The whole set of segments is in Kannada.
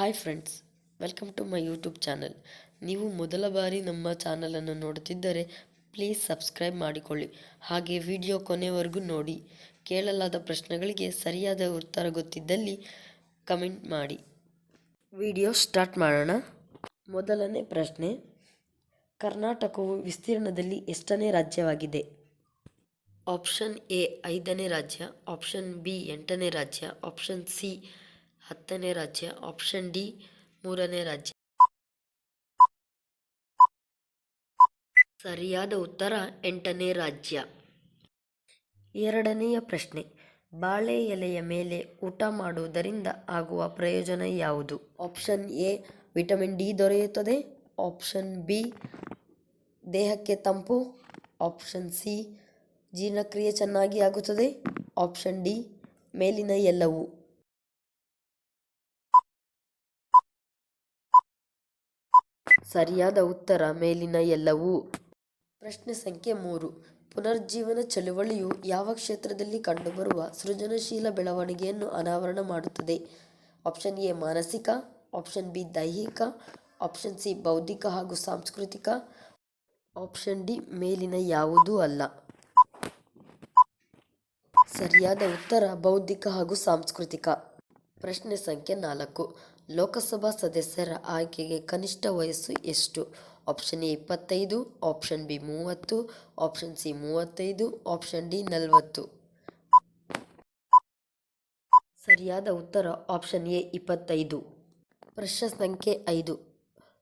Hi friends welcome to my YouTube channel ನೀವು ಮೊದಲ ಬಾರಿ ನಮ್ಮ ಚಾನಲನ್ನು ನೋಡುತ್ತಿದ್ದರೆ ಪ್ಲೀಸ್ ಸಬ್ಸ್ಕ್ರೈಬ್ ಮಾಡಿಕೊಳ್ಳಿ. ಹಾಗೆ ವಿಡಿಯೋ ಕೊನೆವರೆಗೂ ನೋಡಿ. ಕೇಳಲಾದ ಪ್ರಶ್ನೆಗಳಿಗೆ ಸರಿಯಾದ ಉತ್ತರ ಗೊತ್ತಿದ್ದಲ್ಲಿ ಕಮೆಂಟ್ ಮಾಡಿ. ವಿಡಿಯೋ ಸ್ಟಾರ್ಟ್ ಮಾಡೋಣ. ಮೊದಲನೇ ಪ್ರಶ್ನೆ, ಕರ್ನಾಟಕವು ವಿಸ್ತೀರ್ಣದಲ್ಲಿ ಎಷ್ಟನೇ ರಾಜ್ಯವಾಗಿದೆ? ಆಪ್ಷನ್ ಎ ಐದನೇ ರಾಜ್ಯ ಆಪ್ಷನ್ ಬಿ ಎಂಟನೇ ರಾಜ್ಯ ಆಪ್ಷನ್ ಸಿ ಹತ್ತನೇ ರಾಜ್ಯ ಆಪ್ಷನ್ ಡಿ ಮೂರನೇ ರಾಜ್ಯ. ಸರಿಯಾದ ಉತ್ತರ, ಎಂಟನೇ ರಾಜ್ಯ. ಎರಡನೆಯ ಪ್ರಶ್ನೆ, ಬಾಳೆ ಎಲೆಯ ಮೇಲೆ ಊಟ ಮಾಡುವುದರಿಂದ ಆಗುವ ಪ್ರಯೋಜನ ಯಾವುದು? ಆಪ್ಷನ್ ಎ ವಿಟಮಿನ್ ಡಿ ದೊರೆಯುತ್ತದೆ. ಆಪ್ಷನ್ ಬಿ ದೇಹಕ್ಕೆ ತಂಪು. ಆಪ್ಷನ್ ಸಿ ಜೀರ್ಣಕ್ರಿಯೆ ಚೆನ್ನಾಗಿ ಆಗುತ್ತದೆ. ಆಪ್ಷನ್ ಡಿ ಮೇಲಿನ ಎಲ್ಲವೂ. ಸರಿಯಾದ ಉತ್ತರ ಮೇಲಿನ ಎಲ್ಲವೂ. ಪ್ರಶ್ನೆ ಸಂಖ್ಯೆ ಮೂರು. ಪುನರ್ಜೀವನ ಚಳುವಳಿಯು ಯಾವ ಕ್ಷೇತ್ರದಲ್ಲಿ ಕಂಡುಬರುವ ಸೃಜನಶೀಲ ಬೆಳವಣಿಗೆಯನ್ನು ಅನಾವರಣ ಮಾಡುತ್ತದೆ? ಆಪ್ಷನ್ ಎ, ಮಾನಸಿಕ, ಆಪ್ಷನ್ ಬಿ, ದೈಹಿಕ, ಆಪ್ಷನ್ ಸಿ, ಬೌದ್ಧಿಕ ಹಾಗೂ ಸಾಂಸ್ಕೃತಿಕ, ಆಪ್ಷನ್ ಡಿ, ಮೇಲಿನ ಯಾವುದೂ ಅಲ್ಲ. ಸರಿಯಾದ ಉತ್ತರ ಬೌದ್ಧಿಕ ಹಾಗೂ ಸಾಂಸ್ಕೃತಿಕ. ಪ್ರಶ್ನೆ ಸಂಖ್ಯೆ ನಾಲ್ಕು. ಲೋಕಸಭಾ ಸದಸ್ಯರ ಆಯ್ಕೆಗೆ ಕನಿಷ್ಠ ವಯಸ್ಸು ಎಷ್ಟು? ಆಪ್ಷನ್ ಎ ಇಪ್ಪತ್ತೈದು, ಆಪ್ಷನ್ ಬಿ ಮೂವತ್ತು, ಆಪ್ಷನ್ ಸಿ ಮೂವತ್ತೈದು, ಆಪ್ಷನ್ ಡಿ ನಲವತ್ತು. ಸರಿಯಾದ ಉತ್ತರ ಆಪ್ಷನ್ ಎ ಇಪ್ಪತ್ತೈದು. ಪ್ರಶ್ನೆ ಸಂಖ್ಯೆ ಐದು.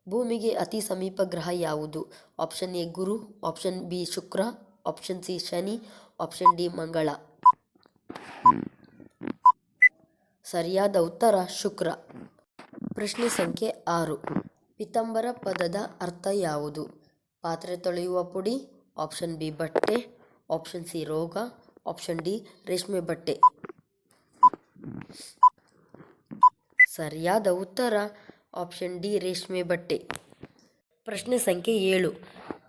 ಭೂಮಿಗೆ ಅತಿ ಸಮೀಪ ಗ್ರಹ ಯಾವುದು? ಆಪ್ಷನ್ ಎ ಗುರು, ಆಪ್ಷನ್ ಬಿ ಶುಕ್ರ, ಆಪ್ಷನ್ ಸಿ ಶನಿ, ಆಪ್ಷನ್ ಡಿ ಮಂಗಳ. ಸರಿಯಾದ ಉತ್ತರ ಶುಕ್ರ. ಪ್ರಶ್ನೆ ಸಂಖ್ಯೆ ಆರು. ಪಿತಾಂಬರ ಪದದ ಅರ್ಥ ಯಾವುದು? ಪಾತ್ರೆ ತೊಳೆಯುವ ಪುಡಿ, ಆಪ್ಷನ್ ಬಿ ಬಟ್ಟೆ, ಆಪ್ಷನ್ ಸಿ ರೋಗ, ಆಪ್ಷನ್ ಡಿ ರೇಷ್ಮೆ ಬಟ್ಟೆ. ಸರಿಯಾದ ಉತ್ತರ, ಆಪ್ಷನ್ ಡಿ ರೇಷ್ಮೆ ಬಟ್ಟೆ. ಪ್ರಶ್ನೆ ಸಂಖ್ಯೆ ಏಳು.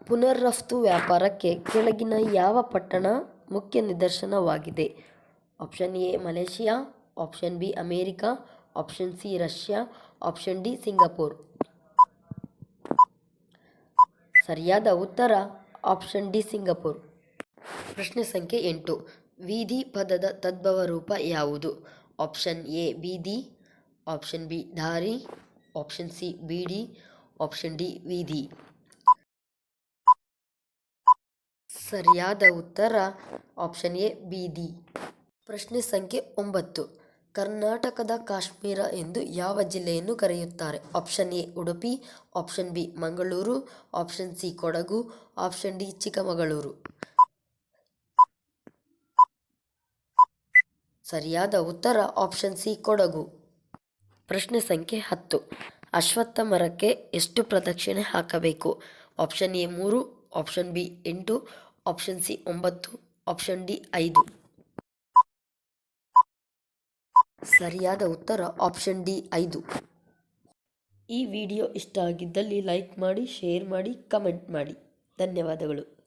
ಪುನರ್ರಫ್ತು ವ್ಯಾಪಾರಕ್ಕೆ ಕೆಳಗಿನ ಯಾವ ಪಟ್ಟಣ ಮುಖ್ಯ ನಿದರ್ಶನವಾಗಿದೆ? Option A Malaysia, option B America, option C Russia option D Singapore ಸರಿಯಾದ ಉತ್ತರ ಆಪ್ಷನ್ ಡಿ ಸಿಂಗಾಪುರ್ ಪ್ರಶ್ನೆ ಸಂಖ್ಯೆ ಎಂಟು. ಬೀದಿ ಪದದ ತದ್ಭವ ರೂಪ ಯಾವುದು? ಆಪ್ಷನ್ ಎ ಬೀದಿ. ಆಪ್ಷನ್ ಬಿ ದಾರಿ ಆಪ್ಷನ್ ಸಿ ಬೀಡಿ. ಆಪ್ಷನ್ ಡಿ ವಿಧಿ ಸರಿಯಾದ ಉತ್ತರ ಆಪ್ಷನ್ ಎ ಬೀದಿ. ಪ್ರಶ್ನೆ ಸಂಖ್ಯೆ ಒಂಬತ್ತು. ಕರ್ನಾಟಕದ ಕಾಶ್ಮೀರ ಎಂದು ಯಾವ ಜಿಲ್ಲೆಯನ್ನು ಕರೆಯುತ್ತಾರೆ? Option A, Udupi, option B, Mangaluru, option C, Kodagu, option D, Chikkamagaluru. ಸರಿಯಾದ ಉತ್ತರ, ಆಪ್ಷನ್ ಸಿ, ಕೊಡಗು. ಪ್ರಶ್ನೆ ಸಂಖ್ಯೆ ಹತ್ತು. ಅಶ್ವತ್ಥ ಮರಕ್ಕೆ ಎಷ್ಟು ಪ್ರದಕ್ಷಿಣೆ ಹಾಕಬೇಕು? ಆಪ್ಷನ್ ಎ ಮೂರು, ಆಪ್ಷನ್ ಬಿ ಎಂಟು, ಆಪ್ಷನ್ ಸಿ ಒಂಬತ್ತು, ಆಪ್ಷನ್ ಡಿ ಐದು. ಸರಿಯಾದ ಉತ್ತರ ಆಪ್ಷನ್ ಡಿ ಐದು. ಈ ವಿಡಿಯೋ ಇಷ್ಟ ಆಗಿದ್ದಲ್ಲಿ ಲೈಕ್ ಮಾಡಿ, ಶೇರ್ ಮಾಡಿ, ಕಮೆಂಟ್ ಮಾಡಿ. ಧನ್ಯವಾದಗಳು.